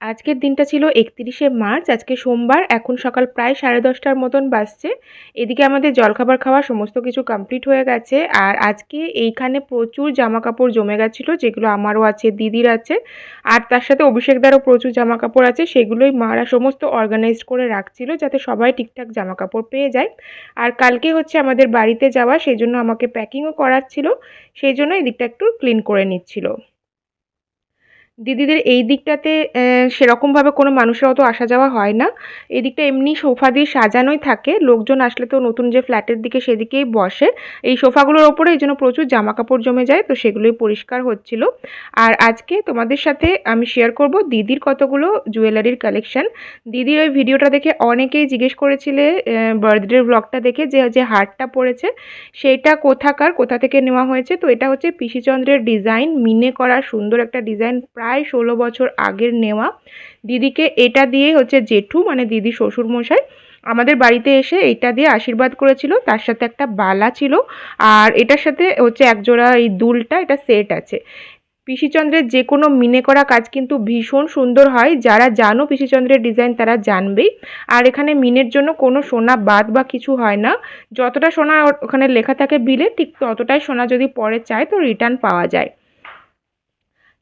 আজকের দিনটা ছিল একত্রিশে মার্চ, আজকে সোমবার, এখন সকাল প্রায় সাড়ে দশটার মতন বাজছে। এদিকে আমাদের জলখাবার খাওয়া সমস্ত কিছু কমপ্লিট হয়ে গেছে, আর আজকে এইখানে প্রচুর জামা কাপড় জমে গেছিল, যেগুলো আমারও আছে, দিদির আছে, আর তার সাথে অভিষেকদারও প্রচুর জামা কাপড় আছে, সেগুলোই মারা সমস্ত অর্গানাইজড করে রাখছিল, যাতে সবাই ঠিকঠাক জামা কাপড় পেয়ে যায়। আর কালকে হচ্ছে আমাদের বাড়িতে যাওয়া সেই জন্য আমাকে প্যাকিংও করার ছিল সেই জন্য এই দিকটা একটু ক্লিন করে নিচ্ছিল। দিদিদের এই দিকটাতে সেরকমভাবে কোনো মানুষের অত আসা যাওয়া হয় না। এই দিকটা এমনি সোফা দিয়ে সাজানোই থাকে। লোকজন আসলে তো নতুন যে ফ্ল্যাটের দিকে সেদিকেই বসে। এই সোফাগুলোর ওপরে এই জন্য প্রচুর জামা কাপড় জমে যায়, তো সেগুলোই পরিষ্কার হচ্ছিল। আর আজকে তোমাদের সাথে আমি শেয়ার করব দিদির কতগুলো জুয়েলারির কালেকশন দিদির ওই ভিডিওটা দেখে অনেকেই জিজ্ঞেস করেছিলে বার্থডে ব্লগটা দেখে যে যে হারটা পড়েছে সেইটা কোথাকার, কোথা থেকে নেওয়া হয়েছে? তো এটা হচ্ছে পিসিচন্দ্রের ডিজাইন মিনে করা সুন্দর একটা ডিজাইন প্রায় প্রায় ষোলো বছর আগের নেওয়া। দিদিকে এটা দিয়ে হচ্ছে জেঠু মানে দিদি শ্বশুরমশাই, আমাদের বাড়িতে এসে এটা দিয়ে আশীর্বাদ করেছিল। তার সাথে একটা বালা ছিল আর এটার সাথে হচ্ছে একজোড়া এই দুলটা, এটা সেট আছে। পিসিচন্দ্রের যে কোনো মিনে করা কাজ কিন্তু ভীষণ সুন্দর হয়। যারা জানো পিসিচন্দ্রের ডিজাইন তারা জানবেই। আর এখানে মিনের জন্য কোনো সোনা বাদ বা কিছু হয় না। যতটা সোনা ওখানে লেখা থাকে বিলে, ঠিক ততটাই সোনা যদি পরে চায় তো রিটার্ন পাওয়া যায়।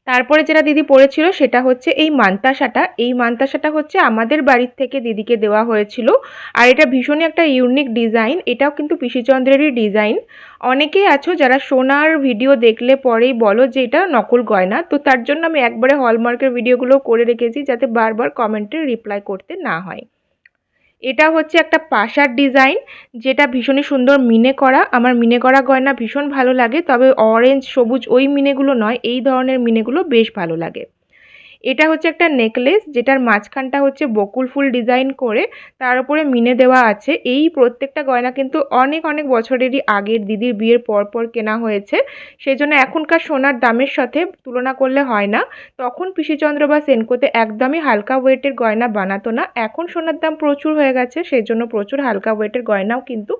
তারপরে যেটা দিদি পরেছিল সেটা হচ্ছে এই মান্তাসাটা। এই মান্তাসাটা হচ্ছে আমাদের বাড়ির থেকে দিদিকে দেওয়া হয়েছিল। আর এটা ভীষণই একটা ইউনিক ডিজাইন এটাও কিন্তু পিসিচন্দ্রেরই ডিজাইন অনেকেই আছো যারা সোনার ভিডিও দেখলে পরেই বলো যে এটা নকল গয়না। তো তার জন্য আমি একবারে হলমার্কের ভিডিওগুলো করে রেখেছি যাতে বারবার কমেন্টে রিপ্লাই করতে না হয়। এটা হচ্ছে একটা পাশার ডিজাইন, যেটা ভীষণই সুন্দর মিনে করা। আমার মিনে করা গয়না ভীষণ ভালো লাগে, তবে অরেঞ্জ সবুজ ওই মিনেগুলো নয়, এই ধরনের মিনেগুলো বেশ ভালো লাগে। এটা হচ্ছে একটা নেকলেস, যেটার মাঝখানটা হচ্ছে বকুল ফুল ডিজাইন করে তার উপরে মিনে দেওয়া আছে। এই প্রত্যেকটা গয়না কিন্তু অনেক অনেক বছরেরই আগের দিদির বিয়ের পর পর কেনা হয়েছে। সেই জন্য এখনকার সোনার দামের সাথে তুলনা করলে হয় না। তখন পিসিচন্দ্র বা সেনকোতে একদমই হালকা ওয়েটের গয়না বানাতো না। এখন সোনার দাম প্রচুর হয়ে গেছে সেই জন্য প্রচুর হালকা ওয়েটের গয়নাও কিন্তু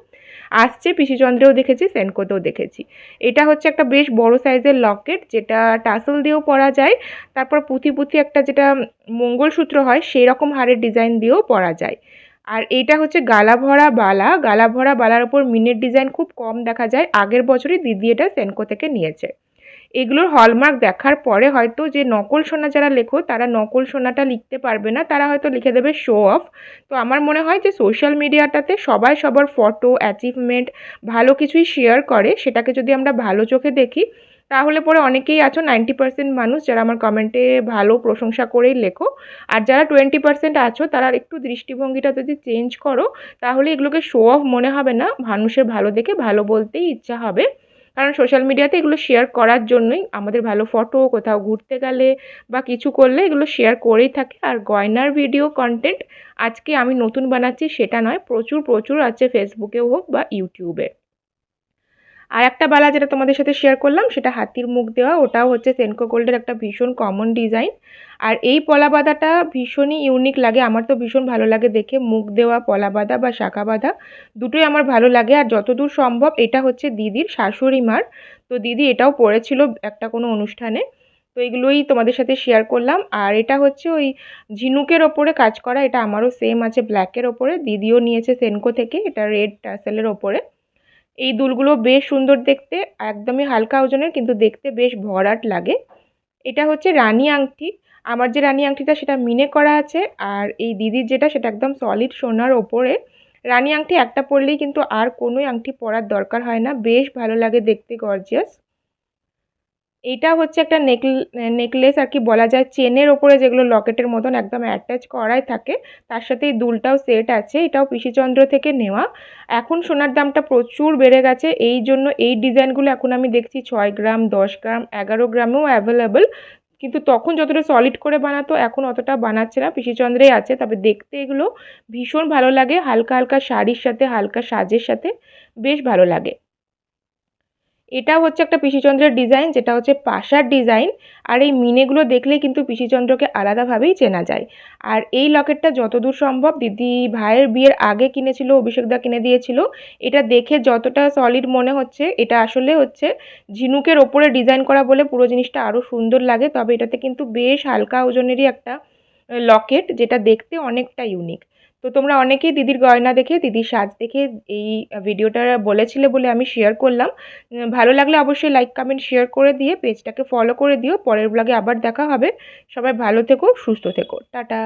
আসছে পিসিচন্দ্রেও দেখেছি, সেনকোতেও দেখেছি। এটা হচ্ছে একটা বেশ বড় সাইজের লকেট, যেটা টাসল দিয়েও পরা যায়, তারপর পুঁথি পুঁথি একটা যেটা মঙ্গলসূত্র হয় সেই রকম হারের ডিজাইন দিয়েও পরা যায়। আর এটা হচ্ছে গালা ভরা বালা, গালা ভরা বালার ওপর মিনের ডিজাইন খুব কম দেখা যায়, আগের বছরই দিদি এটা সেনকো থেকে নিয়েছে। এগুলোর হলমার্ক দেখার পরে হয়তো যে নকল সোনা যারা লেখো, তারা নকল সোনাটা লিখতে পারবে না। তারা হয়তো লিখে দেবে শো অফ তো আমার মনে হয় যে সোশ্যাল মিডিয়াটাতে সবাই সবার ফটো অ্যাচিভমেন্ট ভালো কিছুই শেয়ার করে। সেটাকে যদি আমরা ভালো চোখে দেখি, তাহলে পরে অনেকেই আছো নাইনটি পার্সেন্ট মানুষ যারা আমার কমেন্টে ভালো প্রশংসা করেই লেখো। আর যারা টোয়েন্টি পার্সেন্ট আছো, তারা একটু দৃষ্টিভঙ্গিটা যদি চেঞ্জ করো, তাহলে এগুলোকে শো অফ মনে হবে না। মানুষের ভালো দেখে ভালো বলতেই ইচ্ছা হবে। কারণ সোশ্যাল মিডিয়াতে এগুলো শেয়ার করার জন্যই আমাদের ভালো ফটো কোথাও ঘুরতে গেলে বা কিছু করলে এগুলো শেয়ার করেই থাকে। আর গয়নার ভিডিও কন্টেন্ট আজকে আমি নতুন বানাচ্ছি সেটা নয়, প্রচুর প্রচুর আছে ফেসবুকেও হোক বা ইউটিউবে আর একটা বালা যেটা তোমাদের সাথে শেয়ার করলাম, সেটা হাতির মুখ দেওয়া, ওটাও হচ্ছে সেনকো গোল্ডের একটা ভীষণ কমন ডিজাইন আর এই পলা বাঁধাটা ভীষণই ইউনিক লাগে, আমার তো ভীষণ ভালো লাগে দেখে। মুখ দেওয়া পলা বাঁধা বা শাখা বাঁধা দুটোই আমার ভালো লাগে। আর যতদূর সম্ভব এটা হচ্ছে দিদির শাশুড়ি মার। তো দিদি এটাও পড়েছিল একটা কোনো অনুষ্ঠানে। তো এগুলোই তোমাদের সাথে শেয়ার করলাম। আর এটা হচ্ছে ওই ঝিনুকের ওপরে কাজ করা, এটা আমারও সেম আছে ব্ল্যাকের ওপরে। দিদিও নিয়েছে সেনকো থেকে, এটা রেড টাসেলের ওপরে। এই দুলগুলো বেশ সুন্দর দেখতে, একদমই হালকা ওজনের কিন্তু দেখতে বেশ ভরাট লাগে। এটা হচ্ছে রানি আংটি। আমার যে রানি আংটিটা সেটা মিনে করা আছে আর এই দিদির যেটা সেটা একদম সলিড সোনার ওপরে। রানি আংটি একটা পরলেই কিন্তু আর কোনোই আংটি পরার দরকার হয় না। বেশ ভালো লাগে দেখতে গর্জিয়াস এইটা হচ্ছে একটা নেকল, নেকলেস আর কি বলা যায়, চেনের ওপরে যেগুলো লকেটের মতন একদম অ্যাটাচ করাই থাকে, তার সাথে এই দুলটাও সেট আছে, এটাও পিসিচন্দ্র থেকে নেওয়া। এখন সোনার দামটা প্রচুর বেড়ে গেছে, এই জন্য এই ডিজাইনগুলো এখন আমি দেখছি ছয় গ্রাম, দশ গ্রাম, এগারো গ্রামেও অ্যাভেলেবেল কিন্তু তখন যতটা সলিড করে বানাতো, এখন অতটা বানাচ্ছে না, পিসিচন্দ্রেই আছে, তবে দেখতে এগুলো ভীষণ ভালো লাগে, হালকা হালকা শাড়ির সাথে, হালকা সাজের সাথে, বেশ ভালো লাগে। এটা হচ্ছে একটা পিসিচন্দ্রের ডিজাইন যেটা হচ্ছে পাশার ডিজাইন আর এই মিনেগুলো দেখলে কিন্তু পিসিচন্দ্রকে আলাদাভাবেই চেনা যায়। আর এই লকেটটা যতদূর সম্ভব, দিদি ভাইয়ের বিয়ের আগে কিনেছিল অভিষেকদা কিনে দিয়েছিল, এটা দেখে যতটা সলিড মনে হচ্ছে, এটা আসলে হচ্ছে ঝিনুকের ওপরে ডিজাইন করা বলে পুরো জিনিসটা আরও সুন্দর লাগে, তবে এটাতে কিন্তু বেশ হালকা ওজনেরই একটা লকেট, যেটা দেখতে অনেকটা ইউনিক তো তোমরা অনেকেই দিদির গয়না দেখে, দিদির সাজ দেখে এই ভিডিওটা বলেছিলে বলে আমি শেয়ার করলাম। ভালো লাগলে অবশ্যই লাইক কমেন্ট শেয়ার করে দিয়ে পেজটাকে ফলো করে দিও। পরের ব্লগে আবার দেখা হবে। সবাই ভালো থেকো, সুস্থ থেকো। টাটা।